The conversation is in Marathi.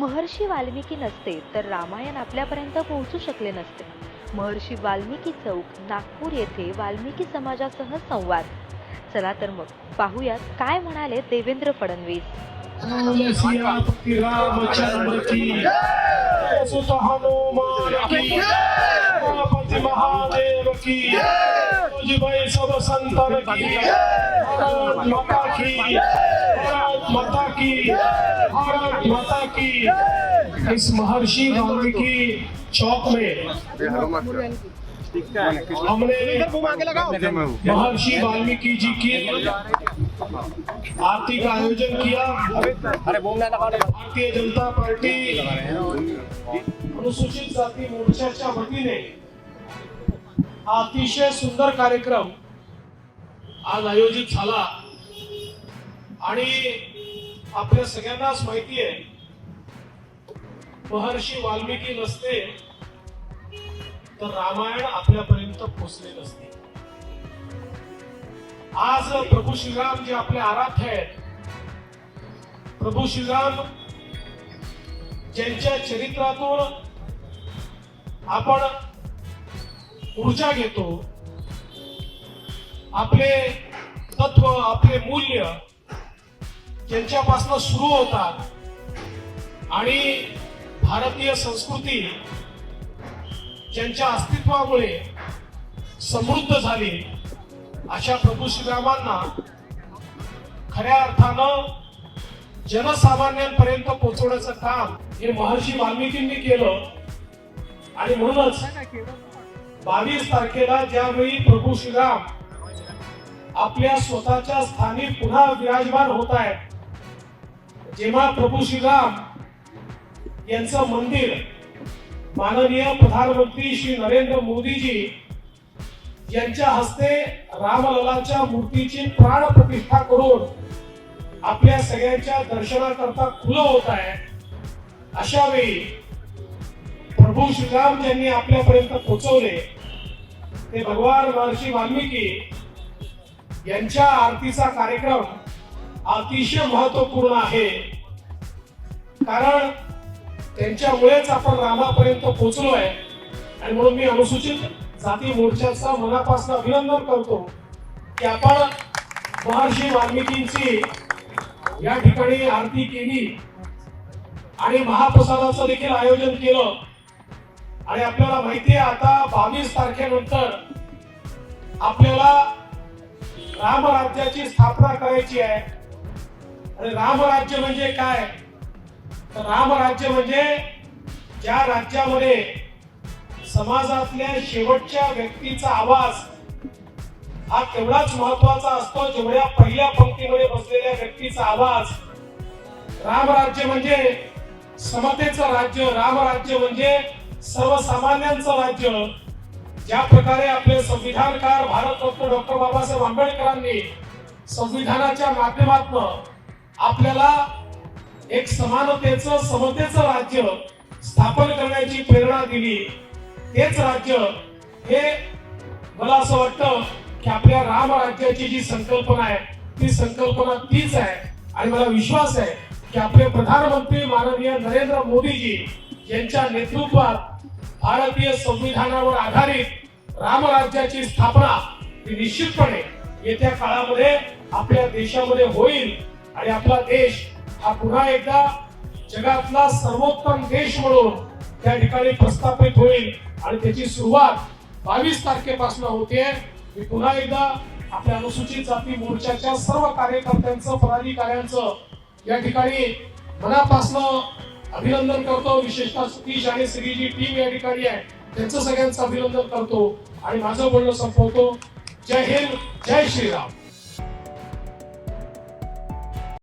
महर्षी वाल्मिकी नसते तर रामायण आपल्यापर्यंत पोहोचू शकले नसते. महर्षी वाल्मिकी चौक नागपूर येथे वाल्मिकी समाजासह संवाद. चला तर मग पाहूयात काय म्हणाले देवेंद्र फडणवीस. भाई सब संतन की भारत माता की भारत माता की भारत माता की इस महर्षि वाल्मीकि चौक में हमने महर्षि वाल्मीकि जी की आरती का आयोजन किया। भारतीय जनता पार्टी अनुसूचित जाती मोर्चाच्या वतीने हा अतिशय सुंदर कार्यक्रम आज आयोजित झाला. आणि आपल्या सगळ्यांनाच माहिती आहे महर्षी वाल्मिकी नसते तर रामायण आपल्यापर्यंत पोचले नसते. आज प्रभू श्रीराम जे आपले आराध्य आहेत प्रभू श्रीराम ज्यांच्या चरित्रातून आपण ऊर्जा घेतो. आपले तत्व आपले मूल्य त्यांच्यापासून सुरू होतात. आणि भारतीय संस्कृती ज्यांच्या अस्तित्वामुळे समृद्ध झाली अशा प्रभू श्रीरामांना खऱ्या अर्थानं जनसामान्यांपर्यंत पोहोचवण्याचं काम हे महर्षी वाल्मिकींनी केलं. आणि म्हणूनच बावीस तारखेला ज्यावेळी प्रभू श्रीराम आपल्या स्वतःच्या स्थानी पुन्हा विराजमान होत आहेत जेव्हा प्रभू श्रीराम यांचं मंदिर माननीय प्रधानमंत्री श्री नरेंद्र मोदीजी यांच्या हस्ते रामललाच्या मूर्तीची प्राण प्रतिष्ठा करून आपल्या सगळ्यांच्या दर्शनाकरता खुलं होत आहे. अशा वेळी प्रभू श्रीराम ज्यांनी आपल्यापर्यंत पोहोचवले ते भगवान महर्षी वाल्मिकी यांच्या आरतीचा कार्यक्रम अतिशय महत्त्वपूर्ण आहे. कारण त्यांच्यामुळेच आपण रामापर्यंत पोहोचलोय. आणि म्हणून मी अनुसूचित जाती मोर्चाचा मनापासून अभिनंदन करतो की आपण महर्षी वाल्मिकींची या ठिकाणी आरती केली आणि महाप्रसादाचं देखील आयोजन केलं. आणि आपल्याला माहिती आहे आता बावीस तारखेनंतर आपल्याला रामराज्याची स्थापना करायची आहे. आणि रामराज्य म्हणजे काय? तर रामराज्य म्हणजे ज्या राज्यामध्ये समाजातल्या शेवटच्या व्यक्तीचा आवाज हा तेवढाच महत्त्वाचा असतो जेवढ्या पहिल्या पंक्तीमध्ये बसलेल्या व्यक्तीचा आवाज. रामराज्य म्हणजे समतेचं राज्य रामराज्य म्हणजे सर्वसामान्यांचं राज्य ज्या प्रकारे आपले संविधानकार भारतरत्न डॉक्टर बाबासाहेब आंबेडकरांनी संविधानाच्या माध्यमातून आपल्याला एक समानतेचं समतेचं राज्य स्थापन करण्याची प्रेरणा दिली तेच राज्य हे मला असं वाटतं की आपल्या राम राज्याची जी संकल्पना आहे ती संकल्पना तीच आहे. आणि मला विश्वास आहे की आपले प्रधानमंत्री माननीय नरेंद्र मोदीजी यांच्या नेतृत्वात भारतीय संविधानावर आधारित रामराज्याची स्थापना ही निश्चितपणे येत्या काळामध्ये आपल्या देशामध्ये होईल आणि आपला देश हा पुन्हा एकदा जगातला सर्वोत्तम देश म्हणून त्या ठिकाणी प्रस्थापित होईल. आणि त्याची सुरुवात बावीस तारखेपासून होते. मी पुन्हा एकदा आपल्या अनुसूचित जाती मोर्चाच्या सर्व कार्यकर्त्यांचं पदाधिकाऱ्यांचं या ठिकाणी मनापासनं अभिनंदन करतो. विशेषतः सतीश आणि श्री जी टीम या ठिकाणी आहे. त्यांचं सगळ्यांचं अभिनंदन करतो. आणि माझं बोलणं संपवतो. जय हिंद जय श्रीराम.